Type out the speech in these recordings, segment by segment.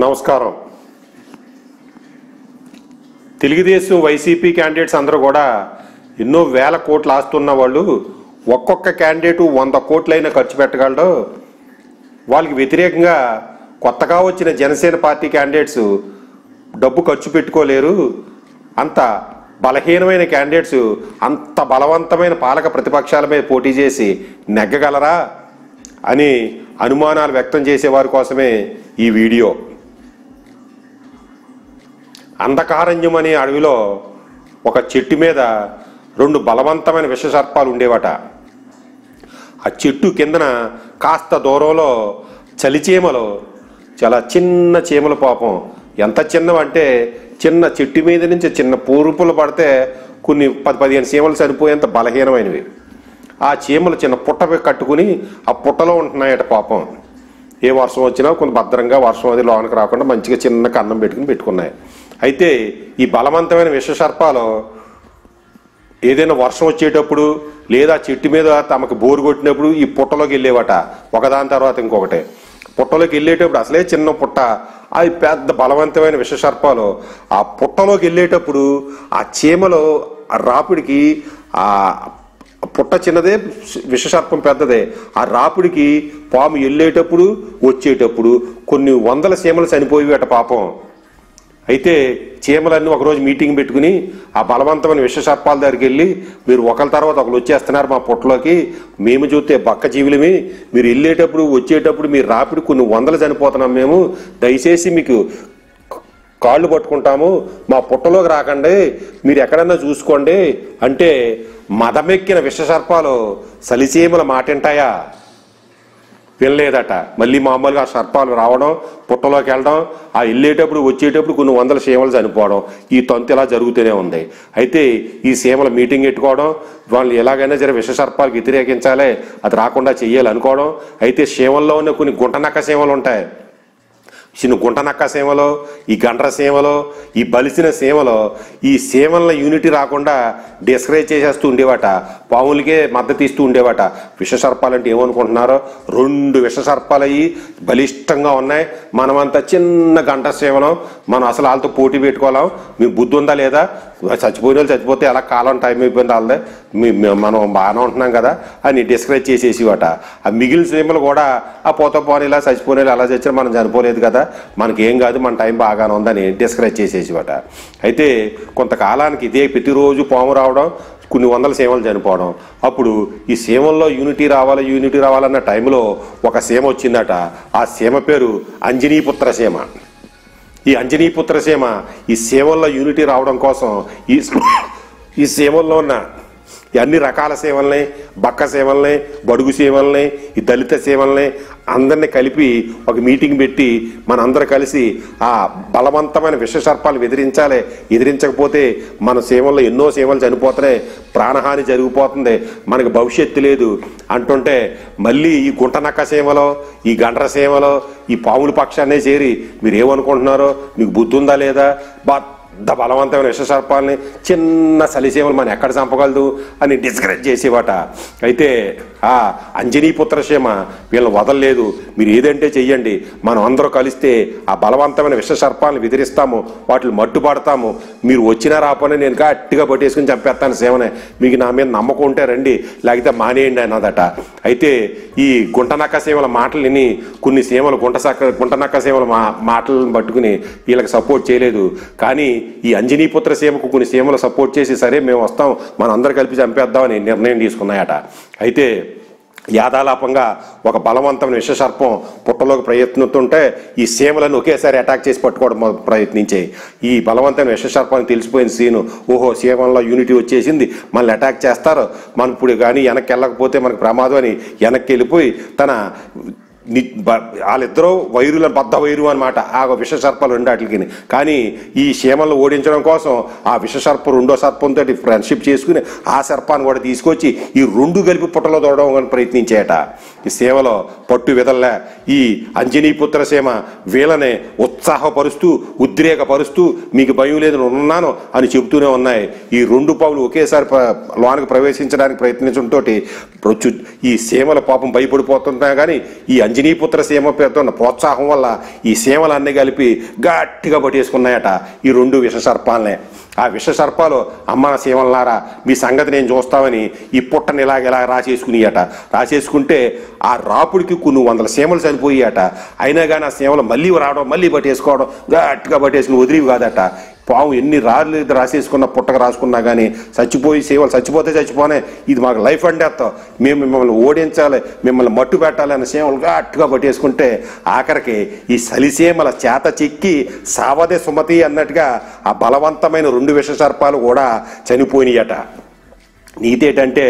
నమస్కారం. Telugu Desam YCP candidates అందరూ కూడా ఎన్నో వేల కోట్లు ఆస్తున్న వాళ్ళు ఒక్కొక్క క్యాండిడేటు వంద కోట్లైనా ఖర్చు పెట్టగలడు. వాళ్ళకి వ్యతిరేకంగా కొత్తగా వచ్చిన జనసేన పార్టీ క్యాండిడేట్స్ డబ్బు ఖర్చు పెట్టుకోలేరు. అంత బలహీనమైన క్యాండిడేట్స్ అంత బలవంతమైన పాలక ప్రతిపక్షాల మీద పోటీ చేసి నెగ్గగలరా అని అనుమానాలు వ్యక్తం చేసేవారి కోసమే ఈ వీడియో. అంధకారణ్యం అనే అడవిలో ఒక చెట్టు మీద రెండు బలవంతమైన విషసర్పాలు ఉండేవట. ఆ చెట్టు కిందన కాస్త దూరంలో చలిచీమలు చాలా చిన్న చీమల పాపం. ఎంత చిన్నవంటే చిన్న చెట్టు మీద నుంచి చిన్న పూరుపులు పడితే కొన్ని పది పదిహేను చీమలు చనిపోయేంత బలహీనమైనవి. ఆ చీమలు చిన్న పుట్ట కట్టుకుని ఆ పుట్టలో ఉంటున్నాయట పాపం. ఏ వర్షం వచ్చినా కొంత భద్రంగా వర్షం అది లోనకి రాకుండా మంచిగా చిన్న కన్నం పెట్టుకుని పెట్టుకున్నాయి. అయితే ఈ బలవంతమైన విషసర్పాలు ఏదైనా వర్షం వచ్చేటప్పుడు లేదా చెట్టు మీద తమకు బోరు కొట్టినప్పుడు ఈ పుట్టలోకి వెళ్ళేవట. ఒకదాని తర్వాత ఇంకొకటి. పుట్టలోకి వెళ్ళేటప్పుడు అసలే చిన్న పుట్ట. అవి పెద్ద బలవంతమైన విషసర్పాలు. ఆ పుట్టలోకి వెళ్ళేటప్పుడు ఆ చీమలో ఆ రాపిడికి ఆ పుట్ట చిన్నదే విషసర్పం పెద్దదే. ఆ రాపిడికి పాము వెళ్ళేటప్పుడు వచ్చేటప్పుడు కొన్ని వందల చీమలు చనిపోయేవట పాపం. అయితే చీమలన్నీ ఒకరోజు మీటింగ్ పెట్టుకుని ఆ బలవంతమైన విశ్వసర్పాల దగ్గరికి వెళ్ళి మీరు ఒకరి తర్వాత ఒకరు వచ్చేస్తున్నారు మా పుట్టలోకి. మేము చూస్తే బక్క జీవులమి. మీరు వెళ్ళేటప్పుడు వచ్చేటప్పుడు మీరు రాపిడి కొన్ని వందలు చనిపోతున్నాం మేము. దయచేసి మీకు కాళ్ళు పట్టుకుంటాము. మా పుట్టలోకి రాకండి. మీరు ఎక్కడన్నా చూసుకోండి. అంటే మదమెక్కిన విషసర్పాలు సలిచీమల మాటింటాయా? వెళ్ళలేదట. మళ్ళీ మామూలుగా ఆ సర్పాలు రావడం పుట్టలోకి వెళ్ళడం ఆ వెళ్ళేటప్పుడు వచ్చేటప్పుడు కొన్ని వందల సీమలు చనిపోవడం ఈ తొంత ఇలా జరుగుతూనే ఉంది. అయితే ఈ సీమల మీటింగ్ పెట్టుకోవడం వాళ్ళు ఎలాగైనా సరే విష సర్పాలకు వ్యతిరేకించాలి అది రాకుండా చెయ్యాలి అనుకోవడం అయితే సీమల్లో ఉన్న కొన్ని గుంటనక్క సీమలు ఉంటాయి. చిన్న గుంటనక్క సీమలో ఈ గండ్ర సీమలో ఈ బలిసిన సీమలో ఈ సీమల యూనిటీ రాకుండా డిస్కరేజ్ చేసేస్తూ ఉండేవాట. పాములకే మద్దతు ఇస్తూ ఉండేవాట. విషసర్పాలంటే ఏమనుకుంటున్నారో? రెండు విషసర్పాలు అయ్యి బలిష్టంగా ఉన్నాయి. మనమంతా చిన్న గంట సేవనం మనం అసలు వాళ్ళతో పోటీ పెట్టుకోలేం మీ బుద్ధి ఉందా లేదా? చచ్చిపోయిన వాళ్ళు చచ్చిపోతే ఎలా కాలం టైం అయిపోయింది వాళ్ళదే. మీ- మనం బాగానే ఉంటున్నాం కదా అని డిస్కరేజ్ చేసేసివట. ఆ మిగిలిన సినిమాలు కూడా ఆ పోత పోనీ ఇలా చచ్చిపోయిన వాళ్ళు అలా చచ్చినా మనం చనిపోలేదు కదా. మనకేం కాదు మన టైం బాగానే ఉందని డిస్కరేజ్ చేసేసివట. అయితే కొంతకాలానికి ఇదే ప్రతిరోజు పాము రావడం కొన్ని వందల సీమలు చనిపోవడం. అప్పుడు ఈ సీమల్లో యూనిటీ రావాలి యూనిటీ రావాలన్న టైంలో ఒక సీమ వచ్చిందట. ఆ సీమ పేరు అంజనీపుత్ర సీమ ఈ అంజనీపుత్ర సీమ ఈ సీమల్లో యూనిటీ రావడం కోసం ఈ ఈ సీమల్లో ఉన్న ఈ అన్ని రకాల సేవల్ని బక్క సేవల్ని బడుగు సేవల్ని ఈ దళిత సేవల్ని అందరినీ కలిపి ఒక మీటింగ్ పెట్టి మనందరూ కలిసి ఆ బలవంతమైన విషసర్పాలు ఎదిరించాలి. ఎదిరించకపోతే మన సేవల్లో ఎన్నో సేవలు చనిపోతున్నాయి. ప్రాణహాని జరిగిపోతుంది. మనకు భవిష్యత్తు లేదు. అంటుంటే మళ్ళీ ఈ గుంటనక్క సేవలో ఈ గండ్ర సేవలో ఈ పాముల పక్షాన్నే చేరి మీరు ఏమనుకుంటున్నారో మీకు బుద్ధి ఉందా లేదా? బా పెద్ద బలవంతమైన విషసర్పాలని చిన్న సలిసేమలు మనం ఎక్కడ చంపగలదు అని డిస్కరేజ్ చేసేవాట. అయితే ఆ అంజనీపుత్ర సీమ వీళ్ళని వదలలేదు. మీరు ఏదంటే చెయ్యండి. మనం అందరూ కలిస్తే ఆ బలవంతమైన విషసర్పాలను విదిరిస్తాము. వాటిని మట్టుపడతాము మీరు వచ్చినా రాపోనే నేను గట్టిగా పట్టేసుకుని చంపేస్తాను సేవనే. మీకు నా మీద నమ్మకం ఉంటే రండి. లేకపోతే మానేయండి అన్నదట. అయితే ఈ గుంటనక్క సేవల మాటలు విని కొన్ని సేవలు గుంట సక్క గుంటనక్క సేవల మా మాటలను పట్టుకుని వీళ్ళకి సపోర్ట్ చేయలేదు. కానీ ఈ అంజనీపుత్ర సీమకు కొన్ని సీమలు సపోర్ట్ చేసి సరే మేము వస్తాం మన అందరు కలిపి చంపేద్దామని నిర్ణయం తీసుకున్నాయట. అయితే యాదాలాపంగా ఒక బలవంతమైన విషసర్పం పుట్టలోకి ప్రయత్నిస్తుంటే ఈ సీమలను ఒకేసారి అటాక్ చేసి పట్టుకోవడం ప్రయత్నించే. ప్రయత్నించాయి ఈ బలవంతమైన విషసర్పాన్ని తెలిసిపోయిన సీను ఓహో సీమంలో యూనిటీ వచ్చేసింది మనల్ని అటాక్ చేస్తారు మనం ఇప్పుడు కానీ వెనక్కి వెళ్ళకపోతే మనకు ప్రమాదం అని వెనక్కి వెళ్ళిపోయి తన వాళ్ళిద్దరూ వైరుల బద్ద వైరు అనమాట ఆ విష సర్పాలు రెండు వాటికి కానీ ఈ సీమలను ఓడించడం కోసం ఆ విష సర్పం రెండో సర్పంతో ఫ్రెండ్షిప్ చేసుకుని ఆ సర్పాన్ని కూడా తీసుకొచ్చి ఈ రెండు కలిపి పుట్టలో దొరడం ప్రయత్నించేట. ఈ సీమలో పట్టు విదల్లా. ఈ అంజనీపుత్ర సీమ వీళ్ళని ఉత్సాహపరుస్తూ ఉద్రేకపరుస్తూ మీకు భయం లేదు ఉన్నాను అని చెబుతూనే ఉన్నాయి. ఈ రెండు పావులు ఒకేసారి ప్ర- ప్రవేశించడానికి ప్రయత్నించడంతో ఈ సీమల పాపం భయపడిపోతున్నా కానీ ఈ అంజనీపుత్ర సీమ పేరుతో ఉన్న ప్రోత్సాహం వల్ల ఈ సీమలన్నీ కలిపి గట్టిగా పట్టేసుకున్నాయట ఈ రెండు విష సర్పాలనే. ఆ విష సర్పాలు అమ్మ సీమలనారా మీ సంగతి నేను చూస్తామని ఈ పుట్టని ఇలాగ ఇలా రాసేసుకునియట. రాసేసుకుంటే ఆ రాపుడికి కొన్ని వందల సీమలు చనిపోయాయట. అయినా కానీ ఆ సీమలు మళ్ళీ రావడం మళ్ళీ పట్టేసుకోవడం గట్టిగా పట్టేసుకుని వదిలివి కాదట. పాము ఎన్ని రాళ్ళు రాసేసుకున్న పుట్టక రాసుకున్నా కానీ చచ్చిపోయి సేవలు చచ్చిపోతే చచ్చిపోనే. ఇది మాకు లైఫ్ అండ్ డెత్. మేము మిమ్మల్ని ఓడించాలి మిమ్మల్ని మట్టు పెట్టాలి అన్న సేవలు గట్టుగా పట్టేసుకుంటే ఆఖరికి ఈ సలిసేమల చేత చెక్కి సావదే సుమతి అన్నట్టుగా ఆ బలవంతమైన రెండు విష సర్పాలు కూడా చనిపోయినాయట. నీతేటంటే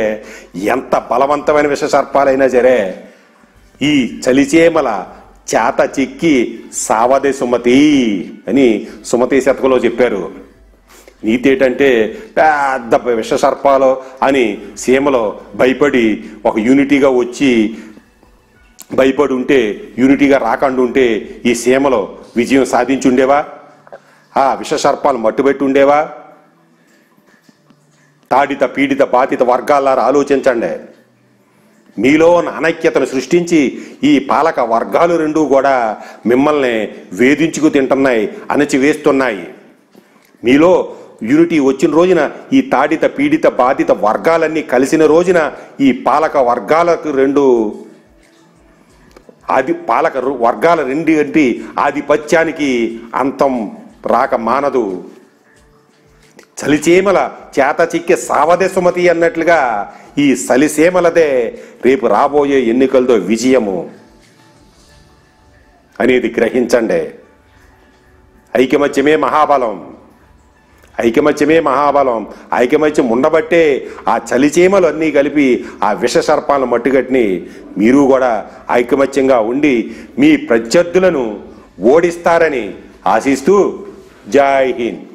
ఎంత బలవంతమైన విష సర్పాలైనా సరే ఈ చలిచేమల చేత చిక్కి సావదే సుమతి అని సుమతి శతకంలో చెప్పారు. నీతేటంటే పెద్ద విష సర్పాలు అని సీమలో భయపడి ఒక యూనిటీగా వచ్చి భయపడి ఉంటే యూనిటీగా రాకుండా ఉంటే ఈ సీమలో విజయం సాధించి ఉండేవా ఆ విషసర్పాలు మట్టుబెట్టి ఉండేవా తాడిత పీడిత బాధిత వర్గాలారా ఆలోచించండి. మీలో అనైక్యతను సృష్టించి ఈ పాలక వర్గాలు రెండూ కూడా మిమ్మల్ని వేధించుకు తింటున్నాయి అణచివేస్తున్నాయి. మీలో యూనిటీ వచ్చిన రోజున ఈ తాడిత పీడిత బాధిత వర్గాలన్నీ కలిసిన రోజున ఈ పాలక వర్గాలకు రెండు ఆది పాలక వర్గాల రెండు అంటే ఆధిపత్యానికి అంతం రాక మానదు. చలిచీమల చేత చిక్కే సావదే సుమతి అన్నట్లుగా ఈ సలిసేమలదే రేపు రాబోయే ఎన్నికలతో విజయము అనేది గ్రహించండి. ఐకమత్యమే మహాబలం. ఐకమత్యమే మహాబలం. ఐకమత్యం ఉండబట్టే ఆ చలిచీమలు అన్నీ కలిపి ఆ విష సర్పాలను మట్టుగట్టిని మీరు కూడా ఐకమత్యంగా ఉండి మీ ప్రత్యర్థులను ఓడిస్తారని ఆశిస్తూ జై హింద్.